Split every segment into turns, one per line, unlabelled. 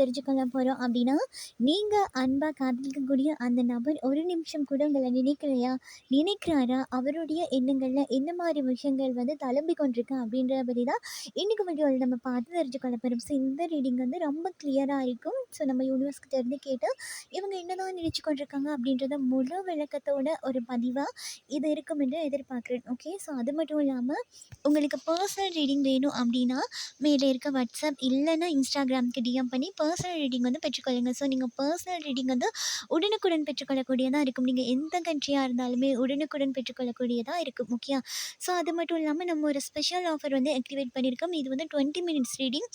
தெரிஞ்சுக்கொள்ள போகிறோம் அப்படின்னா நீங்கள் அன்பாக காதலிக்கக்கூடிய அந்த நபர் ஒரு நிமிஷம் கூட உங்களை நினைக்கலையா? நினைக்கிறாரா? அவருடைய எண்ணங்களில் என்ன மாதிரி விஷயங்கள் வந்து தளம்பி கொண்டிருக்கு அப்படின்ற பற்றி தான் இன்றைக்கு வீடியோவில் நம்ம பார்த்து தெரிஞ்சுக்கொள்ள போகிறோம் ஸோ இந்த ரீடிங் வந்து ரொம்ப கிளியராக இருக்கும். ஸோ நம்ம யூனிவர்ஸ் கிட்ட இருந்து கேட்டு இவங்க என்னதான் நினச்சி கொண்டிருக்காங்க அப்படின்றத முழு விளக்கத்தோட ஒரு பதிவாக இது இருக்கும் என்று எதிர்பார்க்குறேன். ஓகே ஸோ அது மட்டும் இல்லாமல் உங்களுக்கு பர்சனல் ரீடிங் வேணும் அப்படின்னா மேலே இருக்க வாட்ஸ்அப் இல்லைன்னா இன்ஸ்டாகிராமுக்கு டிஎம் பண்ணி பர்சனல் ரீடிங் வந்து பெற்றுக்கொள்ளுங்க. ஸோ நீங்கள் பர்சனல் ரீடிங் வந்து உடனுக்குடன் பெற்றுக்கொள்ளக்கூடியதாக இருக்கும். நீங்கள் எந்த கண்ட்ரியாக இருந்தாலுமே உடனுக்குடன் பெற்றுக்கொள்ளக்கூடியதாக இருக்கும். ஓகே ஸோ அது மட்டும் இல்லாமல் நம்ம ஒரு ஸ்பெஷல் ஆஃபர் வந்து ஆக்டிவேட் பண்ணியிருக்கோம் இது வந்து டுவெண்ட்டி மினிட்ஸ் ரீடிங்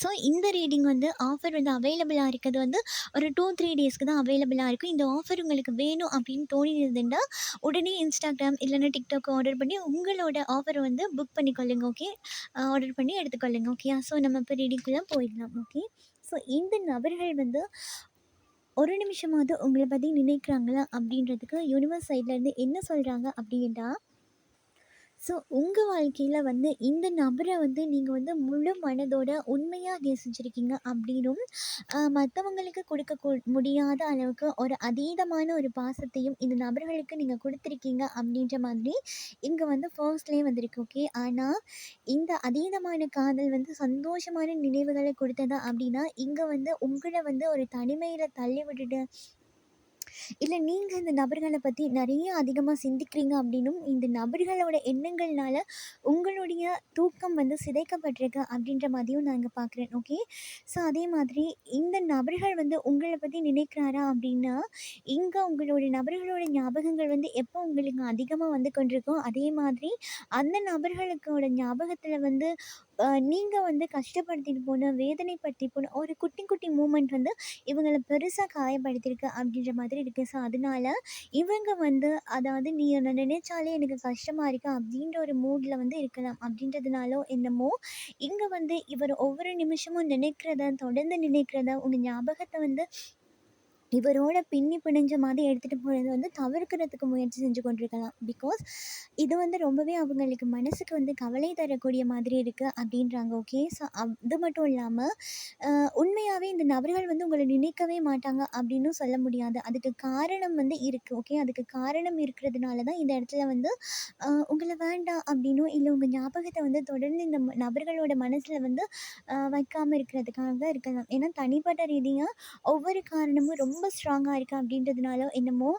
ஸோ இந்த ரீடிங் வந்து ஆஃபர் வந்து அவைலபிளாக இருக்கிறது வந்து ஒரு டூ த்ரீ டேஸ்க்கு தான் அவைலபிளாக இருக்கும். இந்த ஆஃபர் உங்களுக்கு வேணும் அப்படின்னு தோணினதுண்டா உடனே இன்ஸ்டாகிராம் இல்லைன்னா டிக்டாக் ஆர்டர் பண்ணி உங்களோட ஆஃபரை வந்து புக் பண்ணிக்கொள்ளுங்க. ஓகே ஆர்டர் பண்ணி எடுத்துக்கொள்ளுங்க. ஓகே ஸோ நம்ம இப்போ ரீடிங்குள்ளே போயிடலாம். ஓகே ஸோ இந்த நபர்கள் வந்து ஒரு நிமிஷமாவது உங்களை பற்றி நினைக்கிறாங்களா அப்படின்றதுக்கு யூனிவர்ஸ் சைட்லேருந்து என்ன சொல்கிறாங்க அப்படின்ட்டா ஸோ உங்கள் வாழ்க்கையில் வந்து இந்த நபரை வந்து நீங்கள் வந்து முழு மனதோட உண்மையாக நேசிச்சிருக்கீங்க அப்படின்னும் மற்றவங்களுக்கு கொடுக்க கூ முடியாத அளவுக்கு ஒரு அதீதமான ஒரு பாசத்தையும் இந்த நபர்களுக்கு நீங்கள் கொடுத்துருக்கீங்க அப்படின்ற மாதிரி இங்கே வந்து ஃபர்ஸ்ட்லேயே வந்திருக்கு ஓகே ஆனால் இந்த அதீதமான காதல் வந்து சந்தோஷமான நினைவுகளை கொடுத்ததா அப்படின்னா இங்கே வந்து உங்களை வந்து ஒரு தனிமையில் தள்ளி விட்டுட்டு இல்லை நீங்கள் இந்த நபர்களை பற்றி நிறைய அதிகமாக சிந்திக்கிறீங்க அப்படின்னும் இந்த நபர்களோட எண்ணங்கள்னால உங்களுடைய தூக்கம் வந்து சிதைக்கப்பட்டிருக்கு அப்படின்ற மாதிரியும் நான் இங்கே பார்க்குறேன் ஓகே? ஸோ அதே மாதிரி இந்த நபர்கள் வந்து உங்களை பற்றி நினைக்கிறாரா அப்படின்னா இங்கே உங்களுடைய நபர்களோட ஞாபகங்கள் வந்து எப்போ உங்களுக்கு அதிகமாக வந்து கொண்டிருக்கோ அதே மாதிரி அந்த நபர்களுக்கோட ஞாபகத்தில் வந்து நீங்கள் வந்து கஷ்டப்படுத்திட்டு போன வேதனைப்படுத்தி போன ஒரு குட்டி குட்டி மூமெண்ட் வந்து இவங்கள பெருசாக காயப்படுத்தியிருக்கு அப்படின்ற மாதிரி இருக்குது ஸோ அதனால இவங்க வந்து அதாவது நீ என்னை நினைச்சாலே எனக்கு கஷ்டமாக இருக்கு அப்படின்ற ஒரு மூடில் வந்து இருக்கலாம் அப்படின்றதுனாலோ என்னமோ இங்கே வந்து இவர் ஒவ்வொரு நிமிஷமும் நினைக்கிறத தொடர்ந்து நினைக்கிறத உங்கள் ஞாபகத்தை வந்து இவரோட பின்னி பிணைஞ்ச மாதிரி எடுத்துகிட்டு போகிறத வந்து தவிர்க்கிறதுக்கு முயற்சி செஞ்சு கொண்டிருக்கலாம். பிகாஸ் இது வந்து ரொம்பவே அவங்களுக்கு மனசுக்கு வந்து கவலை தரக்கூடிய மாதிரி இருக்குது அப்படின்றாங்க ஓகே ஸோ அது மட்டும் இல்லாமல் உண்மையாகவே இந்த நபர்கள் வந்து உங்களை நினைக்கவே மாட்டாங்க அப்படின்னும் சொல்ல முடியாது. அதுக்கு காரணம் வந்து இருக்குது ஓகே அதுக்கு காரணம் இருக்கிறதுனால தான் இந்த இடத்துல வந்து உங்களை வேண்டாம் அப்படின்னும் இல்லை உங்கள் ஞாபகத்தை வந்து தொடர்ந்து இந்த நபர்களோட மனசில் வந்து வைக்காமல் இருக்கிறதுக்காக தான் இருக்கலாம். ஏன்னா தனிப்பட்ட ரீதியாக ஒவ்வொரு காரணமும் ரொம்ப ரொம்ப ஸ்ட்ராங்காக இருக்குது அப்படின்றதுனால என்னமோ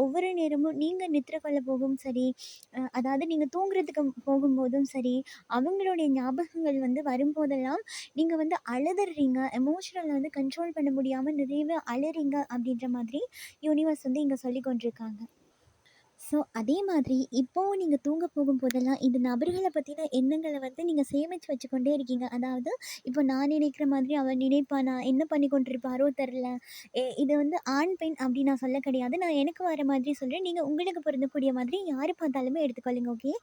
ஒவ்வொரு நேரமும் நீங்கள் நித்திர கொள்ள போகும் சரி அதாவது நீங்கள் தூங்குறதுக்கு போகும்போதும் சரி அவங்களுடைய ஞாபகங்கள் வந்து வரும்போதெல்லாம் நீங்கள் வந்து அழுதுறீங்க எமோஷனலை வந்து கண்ட்ரோல் பண்ண முடியாமல் நிறையவே அழுறீங்க அப்படின்ற மாதிரி யூனிவர்ஸ் வந்து இங்கே சொல்லி கொண்டிருக்காங்க. ஸோ அதே மாதிரி இப்போவும் நீங்கள் தூங்க போகும்போதெல்லாம் இந்த நபர்களை பற்றின எண்ணங்களை வந்து நீங்கள் சேமித்து வச்சுக்கொண்டே இருக்கீங்க. அதாவது இப்போ நான் நினைக்கிற மாதிரி அவர் நினைப்பானா என்ன பண்ணி கொண்டிருப்பாரோ தெரில இது வந்து ஆண் பெண் அப்படி நான் சொல்ல கிடையாது. நான் எனக்கு வர மாதிரி சொல்கிறேன் நீங்கள் உங்களுக்கு பொருந்தக்கூடிய மாதிரி யார் பார்த்தாலுமே எடுத்துக்கொள்ளுங்க ஓகே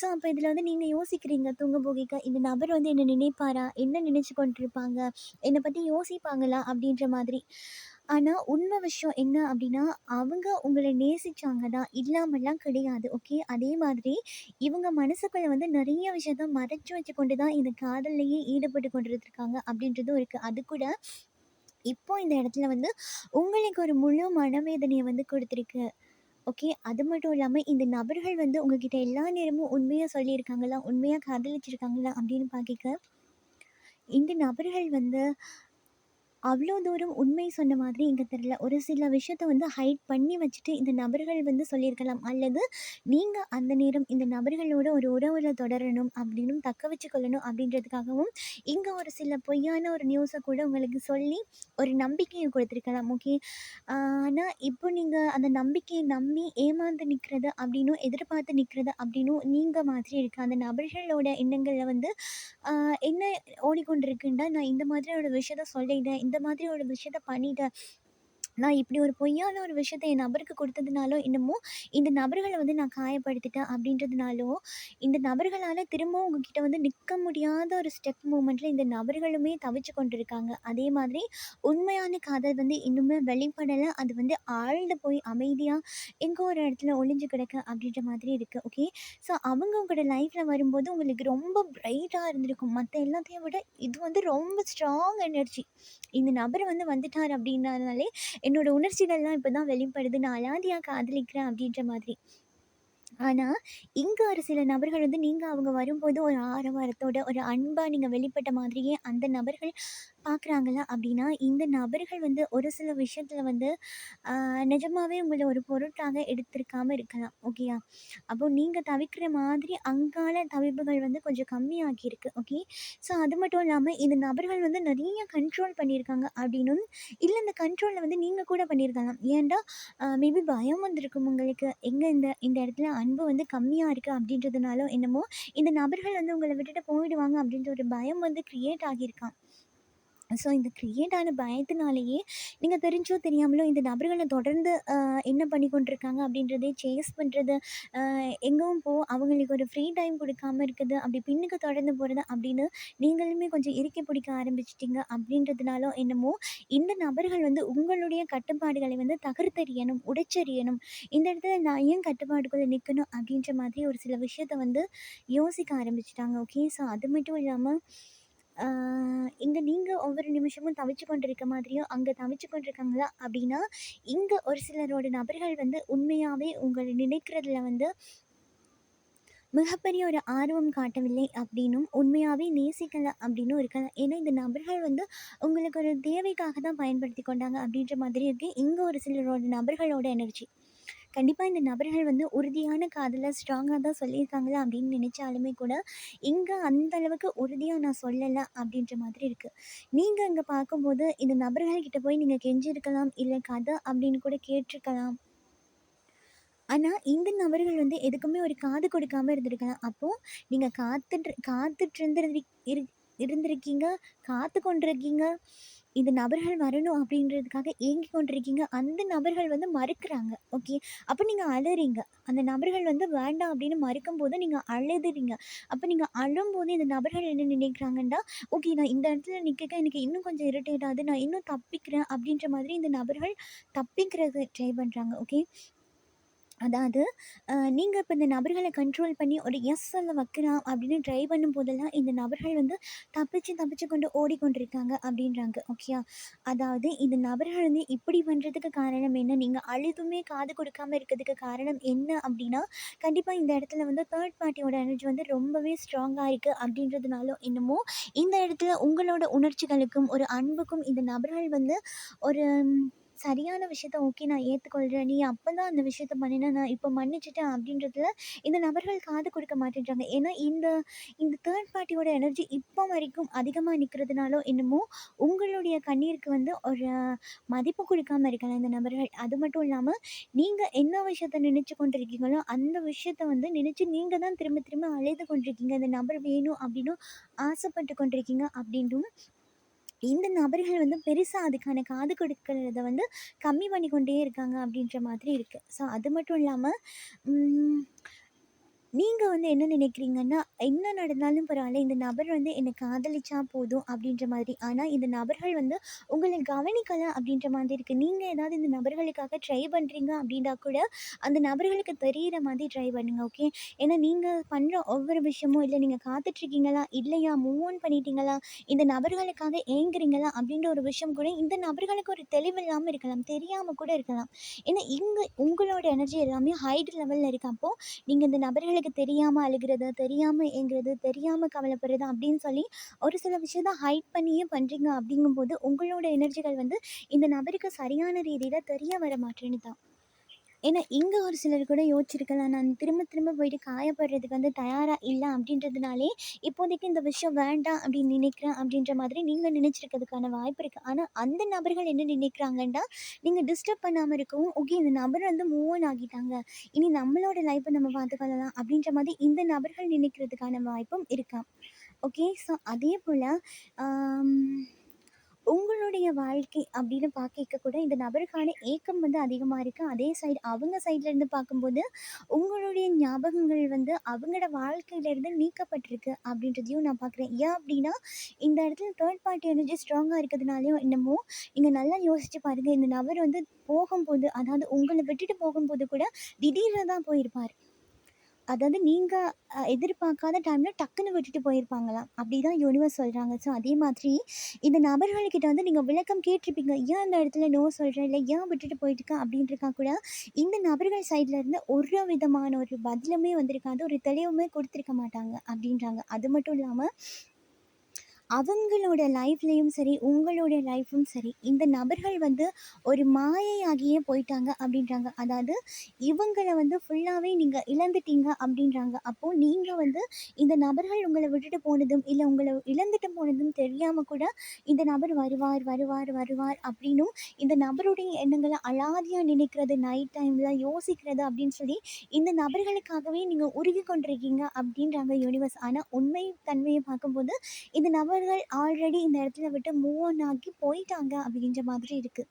ஸோ அப்போ இதில் வந்து நீங்கள் யோசிக்கிறீங்க தூங்க போகிக்க இந்த நபர் வந்து என்ன நினைப்பாரா? என்ன நினச்சி கொண்டிருப்பாங்க? என்னை பற்றி யோசிப்பாங்களா? அப்படின்ற மாதிரி. ஆனால் உண்மை விஷயம் என்ன அப்படின்னா அவங்க உங்களை நேசிச்சாங்க தான் இல்லாமல்லாம் கிடையாது ஓகே அதே மாதிரி இவங்க மனசுக்குள்ளே வந்து நிறைய விஷயத்த மறைச்சு வச்சு கொண்டு தான் இந்த காதல்லையே ஈடுபட்டு கொண்டிருந்திருக்காங்க அப்படின்றதும் இருக்குது அது கூட இப்போ இந்த இடத்துல வந்து உங்களுக்கு ஒரு முழு மனவேதனையை வந்து கொடுத்துருக்கு ஓகே அது மட்டும் இல்லாமல் இந்த நபர்கள் வந்து உங்ககிட்ட எல்லா நேரமும் உண்மையாக சொல்லியிருக்காங்களா? உண்மையாக காதலிச்சிருக்காங்களா? அப்படின்னு பார்க்க இந்த நபர்கள் வந்து அவ்வளோ தூரம் உண்மை சொன்ன மாதிரி எங்கே தெரில ஒரு சில விஷயத்த வந்து ஹைட் பண்ணி வச்சுட்டு இந்த நபர்கள் வந்து சொல்லியிருக்கலாம். அல்லது நீங்கள் அந்த நேரம் இந்த நபர்களோட ஒரு உறவில் தொடரணும் அப்படின்னும் தக்க வச்சுக்கொள்ளணும் அப்படின்றதுக்காகவும் இங்கே ஒரு சில பொய்யான ஒரு நியூஸை கூட உங்களுக்கு சொல்லி ஒரு நம்பிக்கையை கொடுத்துருக்கலாம். ஓகே ஆனால் இப்போ நீங்கள் அந்த நம்பிக்கையை நம்பி ஏமாந்து நிற்கிறது அப்படின்னும் எதிர்பார்த்து நிற்கிறது அப்படின்னும் நீங்கள் மாதிரி இருக்குது அந்த நபர்களோட எண்ணங்களில் வந்து என்ன ஓடிக்கொண்டிருக்குன்னா நான் இந்த மாதிரியோட விஷயத்த சொல்லிட்டேன். இந்த மாதிரி ஒரு விஷயத்த பண்ணிட்டேன். நான் இப்படி ஒரு பொய்யான ஒரு விஷயத்த என் நபருக்கு கொடுத்ததுனாலோ என்னமோ, இந்த நபர்களை வந்து நான் காயப்படுத்திட்டேன் அப்படின்றதுனாலோ, இந்த நபர்களால் திரும்பவும் உங்ககிட்ட வந்து நிற்க முடியாத ஒரு ஸ்டெப் மூமெண்ட்டில் இந்த நபர்களுமே தவிச்சு கொண்டிருக்காங்க. அதே மாதிரி உண்மையான காதல் வந்து இன்னுமே வெளிப்படலை அது வந்து ஆழ்ந்து போய் அமைதியாக எங்கோ ஒரு இடத்துல ஒளிஞ்சு கிடக்க அப்படின்ற மாதிரி இருக்குது ஓகே. ஸோ அவங்க உங்களோட லைஃப்பில் வரும்போது உங்களுக்கு ரொம்ப பிரைட்டாக இருந்திருக்கும். மற்ற எல்லாத்தையும் விட இது வந்து ரொம்ப ஸ்ட்ராங் எனர்ஜி. இந்த நபர் வந்து வந்துட்டார் அப்படின்னாலே என்னோட உணர்ச்சிகள்லாம் இப்போ தான் வெளிப்படுது. நான் அலாதியா காதலிக்கிறேன் அப்படின்ற மாதிரி. ஆனா, இங்க ஒரு சில நபர்கள் வந்து நீங்க அவங்க வரும்போது ஒரு ஆரவாரத்தோட, ஒரு அன்பா நீங்க வெளிப்பட்ட மாதிரியே அந்த நபர்கள் பார்க்குறாங்களா அப்படின்னா, இந்த நபர்கள் வந்து ஒரு சில விஷயத்தில் வந்து நிஜமாகவே உங்களை ஒரு பொருட்டாக எடுத்திருக்காமல் இருக்கலாம். ஓகேயா? அப்போது நீங்கள் தவிக்கிற மாதிரி அங்கால தவிப்புகள் வந்து கொஞ்சம் கம்மியாகியிருக்கு. ஓகே. ஸோ அது மட்டும் இல்லாமல் இந்த நபர்கள் வந்து நிறைய கண்ட்ரோல் பண்ணியிருக்காங்க அப்படின்னும், இல்லை இந்த கண்ட்ரோலில் வந்து நீங்கள் கூட பண்ணியிருக்கலாம். ஏன்டா மேபி பயம் வந்திருக்கும் உங்களுக்கு. எங்கே இந்த இந்த இடத்துல அன்பு வந்து கம்மியாக இருக்குது அப்படின்றதுனாலும் என்னமோ, இந்த நபர்கள் வந்து உங்களை விட்டுட்டு போயிடுவாங்க அப்படின்ற ஒரு பயம் வந்து கிரியேட் ஆகியிருக்கான் ஸோ இந்த க்ரியேட் ஆன பயத்தினாலேயே நீங்கள் தெரிஞ்சோ தெரியாமலோ இந்த நபர்களை தொடர்ந்து என்ன பண்ணி கொண்டிருக்காங்க அப்படின்றதே சேஸ் பண்ணுறது எங்கேவும் போ அவங்களுக்கு ஒரு ஃப்ரீ டைம் கொடுக்காமல் இருக்குது, அப்படி பின்னுக்கு தொடர்ந்து போகிறது அப்படின்னு நீங்களுமே கொஞ்சம் இறுக்கி பிடிக்க ஆரம்பிச்சிட்டிங்க அப்படின்றதுனால என்னமோ, இந்த நபர்கள் வந்து உங்களுடைய கட்டுப்பாடுகளை வந்து தகர்த்தெறியணும், உடைச்செறியணும். இந்த இடத்துல நான் ஏன் கட்டுப்பாடுக்குள்ளே நிற்கணும் அப்படின்ற மாதிரி ஒரு சில விஷயத்த வந்து யோசிக்க ஆரம்பிச்சிட்டாங்க ஓகே. ஸோ அது மட்டும் இல்லாமல் இங்கே நீங்கள் ஒவ்வொரு நிமிஷமும் தவிச்சு கொண்டிருக்க மாதிரியும், அங்கே தவிச்சு கொண்டிருக்காங்களா அப்படின்னா, இங்கே ஒரு சிலரோட நபர்கள் வந்து உண்மையாகவே உங்களை நினைக்கிறதுல வந்து மிகப்பெரிய ஒரு ஆர்வம் காட்டவில்லை அப்படின்னும், உண்மையாகவே நேசிக்கல அப்படின்னும் இருக்கலாம். ஏன்னா இந்த நபர்கள் வந்து உங்களுக்கு ஒரு தேவைக்காக தான் பயன்படுத்தி கொண்டாங்க அப்படின்ற மாதிரி இருக்குது இங்கே ஒரு சிலரோட நபர்களோட எனர்ஜி. கண்டிப்பாக இந்த நபர்கள் வந்து உறுதியான காதில் ஸ்ட்ராங்காக தான் சொல்லியிருக்காங்களா அப்படின்னு நினச்சாலுமே கூட, இங்கே அந்த அளவுக்கு நான் சொல்லலை அப்படின்ற மாதிரி இருக்குது நீங்கள் இங்கே பார்க்கும்போது இந்த நபர்கள் கிட்ட போய் நீங்கள் கெஞ்சிருக்கலாம், இல்லை கதை அப்படின்னு கூட கேட்டிருக்கலாம் ஆனால் இந்த நபர்கள் வந்து எதுக்குமே ஒரு காது கொடுக்காம இருந்திருக்கலாம். அப்போது நீங்கள் காத்துட்டு காத்துட்டு இருந்திருந்தி இரு இருந்திருக்கீங்க, காத்து கொண்டிருக்கீங்க. இந்த நபர்கள் வரணும் அப்படின்றதுக்காக ஏங்கி கொண்டிருக்கீங்க. அந்த நபர்கள் வந்து மறுக்கிறாங்க. ஓகே. அப்போ நீங்கள் அழறீங்க. அந்த நபர்கள் வந்து வேண்டாம் அப்படின்னு மறுக்கும் போது நீங்கள் அழுதுறீங்க. அப்போ நீங்கள் அழும்போது இந்த நபர்கள் என்ன நினைக்கிறாங்கன்னா, ஓகே நான் இந்த இடத்துல நிற்க எனக்கு இன்னும் கொஞ்சம் இரிட்டேட் ஆகுது. நான் இன்னும் தப்பிக்கிறேன் அப்படின்ற மாதிரி இந்த நபர்கள் தப்பிக்கிறது ட்ரை பண்ணுறாங்க ஓகே. அதாவது நீங்கள் இப்போ இந்த நபர்களை கண்ட்ரோல் பண்ணி ஒரு எஸ் சொல்ல வைக்கலாம் அப்படின்னு ட்ரை பண்ணும் போதெல்லாம் இந்த நபர்கள் வந்து தப்பிச்சு தப்பிச்சு கொண்டு ஓடிக்கொண்டிருக்காங்க அப்படின்றாங்க. ஓகேயா? அதாவது இந்த நபர்கள் வந்து இப்படி பண்ணுறதுக்கு காரணம் என்ன? நீங்கள் அழுதுமே காது கொடுக்காம இருக்கிறதுக்கு காரணம் என்ன அப்படின்னா, கண்டிப்பாக இந்த இடத்துல வந்து தேர்ட் பார்ட்டியோட எனர்ஜி வந்து ரொம்பவே ஸ்ட்ராங்காக இருக்குது அப்படின்றதுனால என்னமோ, இந்த இடத்துல உங்களோட உணர்ச்சிகளுக்கும், ஒரு அன்புக்கும் இந்த நபர்கள் வந்து ஒரு சரியான விஷயத்த ஓகே நான் ஏற்றுக்கொள்கிறேன் நீ அப்போ தான் அந்த விஷயத்த பண்ணின, நான் இப்போ மன்னிச்சிட்டேன் அப்படின்றதுல இந்த நபர்கள் காது கொடுக்க மாட்டேன்றாங்க. ஏன்னா இந்த இந்த தேர்ட் பார்ட்டியோட எனர்ஜி இப்போ வரைக்கும் அதிகமாக நிற்கிறதுனாலோ என்னமோ, உங்களுடைய கண்ணீருக்கு வந்து ஒரு மதிப்பு கொடுக்காமல் இருக்கலாம் இந்த நபர்கள். அது மட்டும் இல்லாமல் நீங்கள் என்ன விஷயத்த நினச்சி கொண்டிருக்கீங்களோ, அந்த விஷயத்த வந்து நினச்சி நீங்கள் தான் திரும்ப திரும்ப அழைத்து கொண்டிருக்கீங்க. இந்த நபர் வேணும் அப்படின்னும் ஆசைப்பட்டு கொண்டிருக்கீங்க அப்படின்னும் இந்த நபர்கள் வந்து பெருசாக அதுக்கான காது கொடுக்கிறத வந்து கம்மி பண்ணி கொண்டே இருக்காங்க அப்படின்ற மாதிரி இருக்குது ஸோ அது மட்டும் இல்லாமல் நீங்கள் வந்து என்ன நினைக்கிறீங்கன்னா, என்ன நடந்தாலும் பரவாயில்ல இந்த நபர் வந்து என்னை காதலிச்சா போதும் அப்படின்ற மாதிரி. ஆனால் இந்த நபர்கள் வந்து உங்களை கவனிக்கலாம் அப்படின்ற மாதிரி இருக்குது நீங்கள் ஏதாவது இந்த நபர்களுக்காக ட்ரை பண்ணுறீங்க அப்படின்னா கூட, அந்த நபர்களுக்கு தெரிகிற மாதிரி ட்ரை பண்ணுங்கள் ஓகே. ஏன்னா நீங்கள் பண்ணுற ஒவ்வொரு விஷயமும், இல்லை நீங்கள் காத்துட்ருக்கீங்களா? இல்லையா? மூவ் ஆன் பண்ணிட்டீங்களா? இந்த நபர்களுக்காக ஏங்குறீங்களா? அப்படின்ற ஒரு விஷயம் கூட இந்த நபர்களுக்கு ஒரு தெளிவு இல்லாமல் இருக்கலாம். தெரியாமல் கூட இருக்கலாம். ஏன்னா இங்கே உங்களோட எனர்ஜி எல்லாமே ஹைட் லெவலில் இருக்கப்போ நீங்கள் இந்த இந்த நபர்களுக்கு தெரியாமல் அழுகுறது, தெரியாமல் ஏங்குறது, தெரியாமல் கவலைப்படுறது அப்படின்னு சொல்லி ஒரு சில விஷயத்த ஹைட் பண்ணியே பண்ணுறீங்க அப்படிங்கும்போது, உங்களோட எனர்ஜிகள் வந்து இந்த நபருக்கு சரியான ரீதியில் தெரிய வர மாட்டேன்னு தான். ஏன்னா இங்கே ஒரு சிலர் கூட யோசிச்சிருக்கலாம். நான் திரும்ப திரும்ப போயிட்டு காயப்படுறதுக்கு வந்து தயாராக இல்லை அப்படின்றதுனாலே, இப்போதைக்கு இந்த விஷயம் வேண்டாம் அப்படின்னு நினைக்கிறேன் அப்படின்ற மாதிரி நீங்கள் நினச்சிருக்கிறதுக்கான வாய்ப்பு இருக்குது ஆனால் அந்த நபர்கள் என்ன நினைக்கிறாங்கன்னா, நீங்கள் டிஸ்டர்ப் பண்ணாமல் இருக்கவும், ஓகே இந்த நபர் வந்து மூவ் ஆன் ஆகிட்டாங்க. இனி நம்மளோட லைஃப்பை நம்ம பார்த்துக்கொள்ளலாம் அப்படின்ற மாதிரி இந்த நபர்கள் நினைக்கிறதுக்கான வாய்ப்பும் இருக்கா ஓகே. ஸோ அதே போல் உங்களுடைய வாழ்க்கை அப்படின்னு பார்க்க கூட இந்த நபருக்கான ஏக்கம் வந்து அதிகமாக இருக்குது அதே சைடு அவங்க சைட்லேருந்து பார்க்கும்போது, உங்களுடைய ஞாபகங்கள் வந்து அவங்களோட வாழ்க்கையிலேருந்து நீக்கப்பட்டிருக்கு அப்படின்றதையும் நான் பார்க்குறேன். ஏன் அப்படின்னா, இந்த இடத்துல தேர்ட் பார்ட்டி எனர்ஜி ஸ்ட்ராங்காக இருக்கிறதுனாலயோ என்னமோ, நீங்கள் நல்லா யோசிச்சு பாருங்கள் இந்த நபர் வந்து போகும்போது, அதாவது உங்களை விட்டுட்டு போகும்போது கூட திடீர்னு தான் போயிருப்பார். அதாவது நீங்கள் எதிர்பார்க்காத டைமில் டக்குன்னு விட்டுட்டு போயிருப்பாங்களாம். அப்படி தான் யூனிவர்ஸ் சொல்கிறாங்க ஸோ அதே மாதிரி இந்த நபர்கள்கிட்ட வந்து நீங்கள் விளக்கம் கேட்டிருப்பீங்க. ஏன் அந்த இடத்துல நோ சொல்கிறேன் இல்லை ஏன் விட்டுட்டு போயிட்டுருக்கா அப்படின்றக்கா கூட இந்த நபர்கள் சைடில் இருந்து ஒரு விதமான ஒரு பதிலுமே வந்திருக்காது. ஒரு தெளிவுமே கொடுத்துருக்க மாட்டாங்க அப்படின்றாங்க. அது மட்டும் இல்லாமல் அவங்களோட லைஃப்லேயும் சரி, உங்களோட லைஃப்பும் சரி, இந்த நபர்கள் வந்து ஒரு மாயையாகியே போயிட்டாங்க அப்படின்றாங்க. அதாவது இவங்களை வந்து ஃபுல்லாகவே நீங்கள் இழந்துட்டீங்க அப்படின்றாங்க. அப்போது நீங்கள் வந்து இந்த நபர்கள் உங்களை விட்டுட்டு போனதும், இல்லை உங்களை இழந்துட்டு போனதும் தெரியாமல் கூட இந்த நபர் வருவார், வருவார், வருவார் அப்படின்னும் இந்த நபருடைய எண்ணங்களை அலாதியாக நினைக்கிறது, நைட் டைமில் யோசிக்கிறது அப்படின்னு சொல்லி இந்த நபர்களுக்காகவே நீங்கள் உருகிக் கொண்டிருக்கீங்க அப்படின்றாங்க யூனிவர்ஸ். ஆனால் உண்மை தன்மையை பார்க்கும்போது இந்த நபர் அவர்கள் ஆல்ரெடி இந்த இடத்துல விட்டு மூவ் ஆன் ஆகி போயிட்டாங்க அப்படின்ற மாதிரி இருக்கு.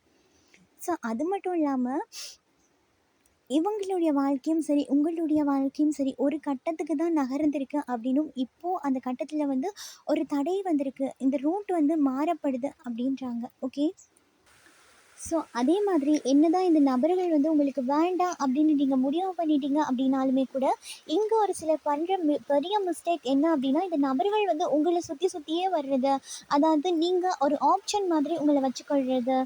ஸோ அது மட்டும் இல்லாமல் இவங்களுடைய வாழ்க்கையும் சரி, உங்களுடைய வாழ்க்கையும் சரி, ஒரு கட்டத்துக்கு தான் நகர்ந்திருக்கு அப்படின்னும், இப்போது அந்த கட்டத்தில் வந்து ஒரு தடை வந்திருக்கு. இந்த ரூட் வந்து மாறப்படுது அப்படின்றாங்க. ஓகே. ஸோ அதே மாதிரி என்னதான் இந்த நபர்கள் வந்து உங்களுக்கு வேண்டாம் அப்படின்னு நீங்கள் முடிவு பண்ணிட்டீங்க அப்படின்னாலுமே கூட, இங்கே ஒரு சிலர் பண்ணுற மி பெரிய மிஸ்டேக் என்ன அப்படின்னா, இந்த நபர்கள் வந்து உங்களை சுற்றி சுற்றியே வர்றது. அதாவது நீங்கள் ஒரு ஆப்ஷன் மாதிரி உங்களை வச்சுக்கொள்வது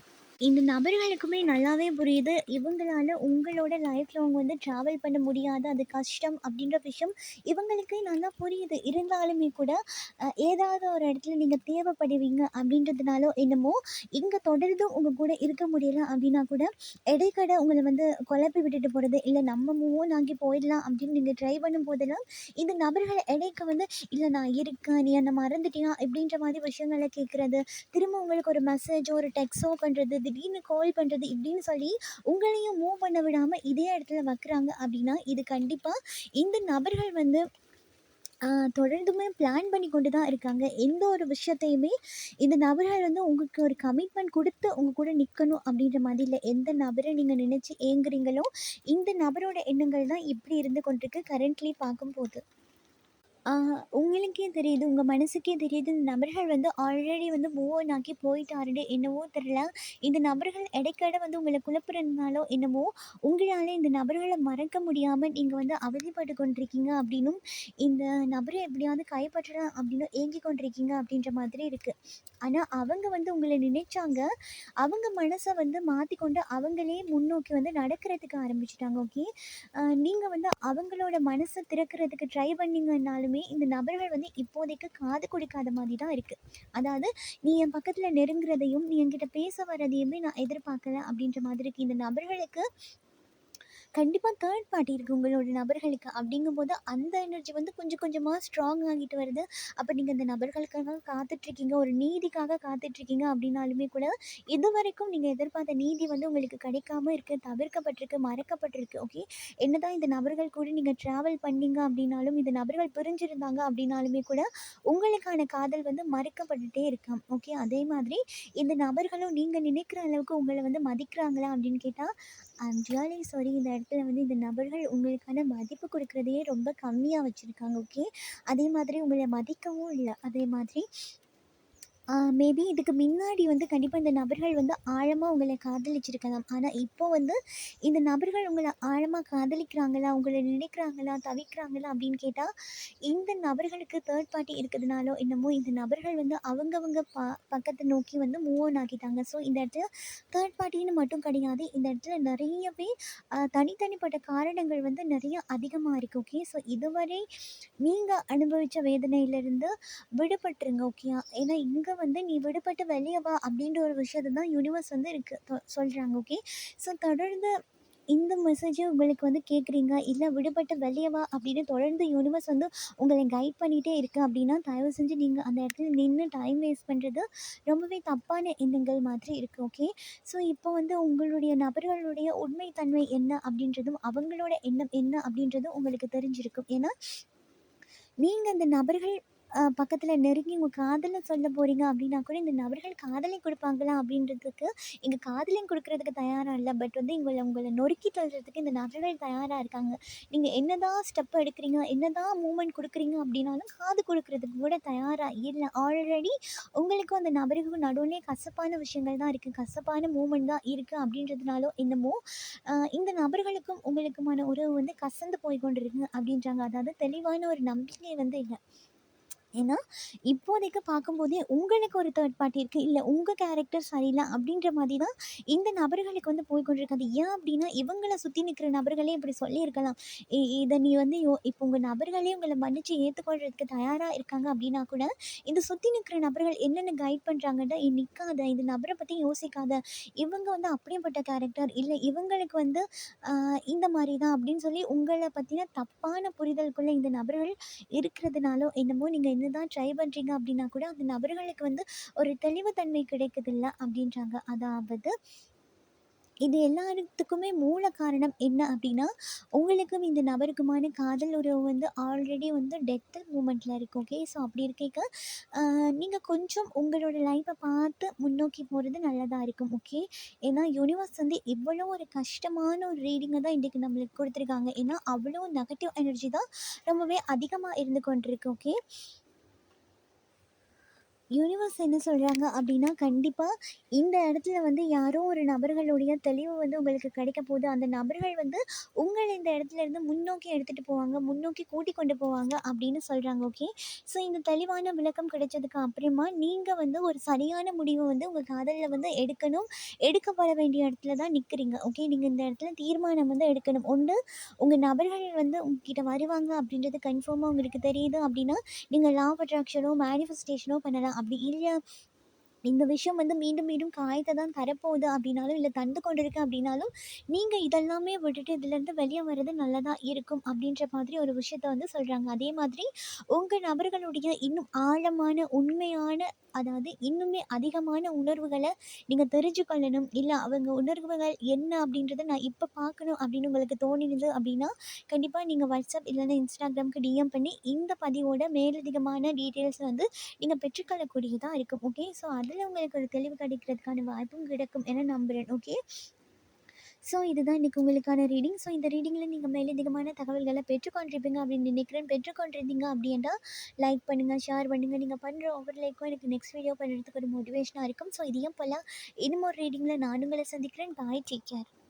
இந்த நபர்களுக்குமே நல்லாவே புரியுது. இவங்களால உங்களோட லைஃப்பில் அவங்க வந்து ட்ராவல் பண்ண முடியாது. அது கஷ்டம் அப்படின்ற விஷயம் இவங்களுக்கே நல்லா புரியுது. இருந்தாலுமே கூட ஏதாவது ஒரு இடத்துல நீங்கள் தேவைப்படுவீங்க அப்படின்றதுனாலோ என்னமோ, இங்கே தொடர்ந்து உங்கள் கூட இருக்க முடியல அப்படின்னா கூட, இடைக்கடை உங்களை வந்து குழப்பி விட்டுட்டு போகிறது இல்லை நம்ம மூவ் ஆகி போயிடலாம் அப்படின்னு நீங்கள் ட்ரை பண்ணும் போதெல்லாம் இந்த நபர்களை இடைக்க வந்து, இல்லை நான் இருக்கேன். நீ என்னை மறந்துட்டியா?" இப்படின்ற மாதிரி விஷயங்களை கேட்குறது திரும்ப உங்களுக்கு ஒரு மெசேஜோ, ஒரு டெக்ஸோ பண்ணுறது திடீர்னு கால் பண்ணுறது இப்படின்னு சொல்லி உங்களையும் மூவ் பண்ண விடாமல் இதே இடத்துல வைக்கிறாங்க அப்படின்னா, இது கண்டிப்பாக இந்த நபர்கள் வந்து தொடர்ந்துமே பிளான் பண்ணி கொண்டு தான் இருக்காங்க. எந்த ஒரு விஷயத்தையுமே இந்த நபர்கள் வந்து உங்களுக்கு ஒரு கமிட்மெண்ட் கொடுத்து உங்க கூட நிற்கணும் அப்படின்ற மாதிரி இல்லை எந்த நபரை நீங்கள் நினச்சி ஏங்குறீங்களோ, இந்த நபரோட எண்ணங்கள் தான் இப்படி இருந்து கொண்டிருக்கு கரண்ட்லி பார்க்கும்போது. உங்களுக்கே தெரியுது. உங்கள் மனசுக்கே தெரியுது. இந்த நபர்கள் வந்து ஆல்ரெடி வந்து மூவ் ஆன் ஆகி போயிட்டாருன்னு என்னவோ தெரியல. இந்த நபர்கள் இடைக்கட வந்து உங்களை குழப்புறதுனாலோ என்னமோ, உங்களால் இந்த நபர்களை மறக்க முடியாமல் நீங்கள் வந்து அவதிப்பட்டு கொண்டிருக்கீங்க அப்படின்னும், இந்த நபரை எப்படியாவது கைப்பற்றலாம் அப்படின்னு ஏங்கிக் கொண்டிருக்கீங்க அப்படின்ற மாதிரி இருக்குது ஆனால் அவங்க வந்து உங்களை நினைச்சாங்க. அவங்க மனசை வந்து மாற்றிக்கொண்டு அவங்களே முன்னோக்கி வந்து நடக்கிறதுக்கு ஆரம்பிச்சிட்டாங்க ஓகே. நீங்கள் வந்து அவங்களோட மனசை திறக்கிறதுக்கு ட்ரை பண்ணிங்கன்னாலும் இந்த நபர்கள் வந்து இப்போதைக்கு காது கொடுக்காத மாதிரி தான் இருக்குது அதாவது "நீ என் பக்கத்தில் நெருங்குறதையும், நீ என்கிட்ட பேச வர்றதையுமே நான் எதிர்பார்க்கல" அப்படின்ற மாதிரி இருக்குது இந்த நபர்களுக்கு கண்டிப்பாக தேர்ட் பார்ட்டி இருக்குது உங்களோட நபர்களுக்கு. அப்படிங்கும்போது அந்த எனர்ஜி வந்து கொஞ்சம் கொஞ்சமாக ஸ்ட்ராங் ஆகிட்டு வருது. அப்போ நீங்கள் இந்த நபர்களுக்காக காத்துட்ருக்கீங்க. ஒரு நீதிக்காக காத்துட்ருக்கீங்க அப்படின்னாலுமே கூட, இது வரைக்கும் நீங்கள் எதிர்பார்த்த நீதி வந்து உங்களுக்கு கிடைக்காம இருக்கு, தவிர்க்கப்பட்டிருக்கு, மறக்கப்பட்டிருக்கு. ஓகே. என்னதான் இந்த நபர்கள் கூட நீங்கள் ட்ராவல் பண்ணீங்க அப்படின்னாலும், இந்த நபர்கள் பிரிஞ்சிருந்தாங்க அப்படின்னாலுமே கூட, உங்களுக்கான காதல் வந்து மறுக்கப்பட்டுட்டே இருக்காம். ஓகே. அதே மாதிரி இந்த நபர்களும் நீங்கள் நினைக்கிற அளவுக்கு உங்களை வந்து மதிக்கிறாங்களா அப்படின்னு கேட்டால் ஐம் ரியலி சாரி இந்த இடத்துல வந்து இந்த நபர்கள் உங்களுக்கான மதிப்பு கொடுக்குறதையே ரொம்ப கம்மியாக வச்சுருக்காங்க ஓகே. அதே மாதிரி உங்களை மதிக்கவும் இல்லை அதே மாதிரி மேபி இதுக்கு முன்னாடி வந்து கண்டிப்பாக இந்த நபர்கள் வந்து ஆழமாக உங்களை காதலிச்சிருக்கலாம். ஆனால் இப்போ வந்து இந்த நபர்கள் உங்களை ஆழமாக காதலிக்கிறாங்களா? உங்களை நினைக்கிறாங்களா? தவிக்கிறாங்களா? அப்படின்னு கேட்டால் இந்த நபர்களுக்கு தேர்ட் பார்ட்டி இருக்கிறதுனாலோ என்னமோ, இந்த நபர்கள் வந்து அவங்கவங்க ப பக்கத்தை நோக்கி வந்து மூவ் ஆன் ஆக்கிட்டாங்க ஸோ இந்த இடத்துல தேர்ட் பார்ட்டின்னு மட்டும் கிடையாது. இந்த இடத்துல நிறையவே தனித்தனிப்பட்ட காரணங்கள் வந்து நிறைய அதிகமாக இருக்குது ஓகே. ஸோ இதுவரை நீங்கள் அனுபவித்த வேதனையிலிருந்து விடுபட்டுருங்க. ஓகேயா. ஏன்னா இங்கே வந்து "நீ விடுபட்டு வெளியே வா" அப்படின்ற ஒரு விஷயத்தை தான் யூனிவர்ஸ் வந்து இருக்கு தொ ஓகே. ஸோ தொடர்ந்து இந்த மெசேஜை உங்களுக்கு வந்து கேட்குறீங்க, இல்லை "விடுபட்டு வெளியவா அப்படின்னு தொடர்ந்து யூனிவர்ஸ் வந்து உங்களை கைட் பண்ணிகிட்டே இருக்கு அப்படின்னா, தயவு செஞ்சு நீங்கள் அந்த இடத்துல நின்று டைம் வேஸ்ட் பண்ணுறது ரொம்பவே தப்பான எண்ணங்கள் மாதிரி இருக்குது ஓகே. ஸோ இப்போ வந்து உங்களுடைய நபர்களுடைய உண்மை தன்மை என்ன அப்படின்றதும், அவங்களோட எண்ணம் என்ன அப்படின்றதும் உங்களுக்கு தெரிஞ்சிருக்கும். ஏன்னா, நீங்கள் அந்த நபர்கள் பக்கத்தில் நெருங்கி உங்கள் காதலை சொல்ல போகிறீங்க அப்படின்னா கூட, இந்த நபர்கள் காதலை கொடுப்பாங்களா அப்படின்றதுக்கு, இங்கே காதலையும் கொடுக்குறதுக்கு தயாராக இல்லை பட் வந்து உங்கள உங்களை நொறுக்கி தள்ளுறதுக்கு இந்த நபர்கள் தயாராக இருக்காங்க. நீங்க என்னதான் ஸ்டெப் எடுக்கிறீங்க, என்னதான் மூமெண்ட் கொடுக்குறீங்க அப்படின்னாலும், காது கொடுக்குறதுக்கு கூட தயாராக இல்லை ஆல்ரெடி உங்களுக்கும் அந்த நபருக்கும் நடுவுலயே கசப்பான விஷயங்கள் தான் இருக்குது கசப்பான மூமெண்ட் தான் இருக்குது அப்படின்றதுனாலும் என்னமோ, இந்த நபர்களுக்கும் உங்களுக்குமான உறவு வந்து கசந்து போய் கொண்டிருக்கு அப்படின்றாங்க. அதாவது தெளிவான ஒரு நம்பிக்கை வந்து இல்லை ஏன்னா, இப்போதைக்கு பார்க்கும்போதே உங்களுக்கு ஒரு தேர்ட் பார்ட்டி இருக்குது இல்லை உங்கள் கேரக்டர் சரியில்லை அப்படின்ற மாதிரி தான் இந்த நபர்களுக்கு வந்து போய் ஏன் அப்படின்னா, இவங்களை சுற்றி நிற்கிற நபர்களே இப்படி சொல்லியிருக்கலாம். இதை நீ வந்து யோ இப்போ உங்கள் நபர்களே உங்களை மன்னிச்சு ஏற்றுக்கொள்றதுக்கு தயாராக இருக்காங்க அப்படின்னா கூட, இந்த சுற்றி நிற்கிற நபர்கள் என்னென்ன கைட் பண்ணுறாங்கன்னா நிற்காத இந்த நபரை பற்றி யோசிக்காத. இவங்க வந்து அப்படிப்பட்ட கேரக்டர். இல்லை இவங்களுக்கு வந்து இந்த மாதிரி தான்" அப்படின்னு சொல்லி உங்களை பற்றின தப்பான புரிதலுக்குள்ளே இந்த நபர்கள் இருக்கிறதுனாலோ என்னமோ, நீங்கள் நீங்க என்னதான் ட்ரை பண்ணுறீங்க அப்படின்னா கூட, அந்த நபர்களுக்கு வந்து ஒரு தெளிவுத்தன்மை கிடைக்குதில்ல அப்படின்றாங்க. அதாவது இது எல்லாத்துக்குமே மூல காரணம் என்ன அப்படின்னா, உங்களுக்கும் இந்த நபருக்குமான காதல் உறவு வந்து ஆல்ரெடி வந்து டெத்தல் மூமெண்ட்டில் இருக்கும் ஓகே. ஸோ அப்படி இருக்க நீங்கள் கொஞ்சம் உங்களோட லைஃப்பை பார்த்து முன்னோக்கி போகிறது நல்லதாக இருக்கும். ஓகே. ஏன்னா யூனிவர்ஸ் வந்து இவ்வளோ ஒரு கஷ்டமான ஒரு ரீடிங்கை தான் இன்றைக்கு நம்மளுக்கு கொடுத்துருக்காங்க ஏன்னா, அவ்வளோ நெகட்டிவ் எனர்ஜி தான் ரொம்பவே அதிகமாக இருந்து கொண்டிருக்கு. ஓகே. யூனிவர்ஸ் என்ன சொல்கிறாங்க அப்படின்னா, கண்டிப்பாக இந்த இடத்துல வந்து யாரோ ஒரு நபர்களுடைய தெளிவு வந்து உங்களுக்கு கிடைக்க போது. அந்த நபர்கள் வந்து உங்களை இந்த இடத்துல இருந்து முன்னோக்கி எடுத்துகிட்டு போவாங்க. முன்னோக்கி கூட்டி கொண்டு போவாங்க அப்படின்னு சொல்கிறாங்க ஓகே. ஸோ இந்த தெளிவான விளக்கம் கிடைச்சதுக்கு அப்புறமா, நீங்கள் வந்து ஒரு சரியான முடிவை வந்து உங்கள் காதலில் வந்து எடுக்கணும். எடுக்கப்பட வேண்டிய இடத்துல தான் நிற்கிறீங்க ஓகே. நீங்கள் இந்த இடத்துல தீர்மானம் வந்து எடுக்கணும். ஒன்று உங்கள் நபர்கள் வந்து உங்ககிட்ட வருவாங்க அப்படின்றது கன்ஃபார்மாக உங்களுக்கு தெரியுது அப்படின்னா, நீங்கள் லா ஆஃப் அட்ராக்ஷனோ, மேனிஃபெஸ்டேஷனோ பண்ணலாம். அப்படி இல்ல இந்த விஷயம் வந்து மீண்டும் மீண்டும் காயத்தை தான் தரப்போகுது அப்படின்னாலும், இல்லை தந்து கொண்டிருக்கு அப்படின்னாலும், நீங்கள் இதெல்லாமே விட்டுட்டு இதுலேருந்து வெளியே வர்றது நல்லதாக இருக்கும் அப்படின்ற மாதிரி ஒரு விஷயத்த வந்து சொல்கிறாங்க அதே மாதிரி உங்கள் நபர்களுடைய இன்னும் ஆழமான, உண்மையான அதாவது இன்னுமே அதிகமான உணர்வுகளை நீங்கள் தெரிஞ்சு கொள்ளணும். இல்லை அவங்க உணர்வுகள் என்ன அப்படின்றத நான் இப்போ பார்க்கணும் அப்படின்னு உங்களுக்கு தோணினது அப்படின்னா, கண்டிப்பாக நீங்கள் வாட்ஸ்அப் இல்லைன்னா இன்ஸ்டாகிராமுக்கு டிஎம் பண்ணி இந்த பதிவோட மேலதிகமான டீட்டெயில்ஸ் வந்து நீங்கள் பெற்றுக்கொள்ளக்கூடியதாக இருக்கும். ஓகே. ஸோ அதில உங்களுக்கு ஒரு தெளிவு கிடைக்கிறதுக்கான வாய்ப்பும் கிடைக்கும் என நம்புகிறேன் ஓகே. ஸோ இதுதான் இன்றைக்கி உங்களுக்கான ரீடிங். ஸோ இந்த ரீடிங்கில் நீங்கள் மேலதிகமான தகவல்களை பெற்றுக்கொண்டிருப்பீங்க அப்படின்னு நினைக்கிறேன். பெற்றுக்கொண்டிருந்தீங்க அப்படின்னா, லைக் பண்ணுங்கள் ஷேர் பண்ணுங்கள் நீங்கள் பண்ணுற ஒவ்வொரு லைக்கும் எனக்கு நெக்ஸ்ட் வீடியோ பண்ணுறதுக்கு ஒரு மோட்டிவேஷனாக இருக்கும். ஸோ இதையும் போல இன்னும் ஒரு ரீடிங்கில் நான் சந்திக்கிறேன். பாய். Take care.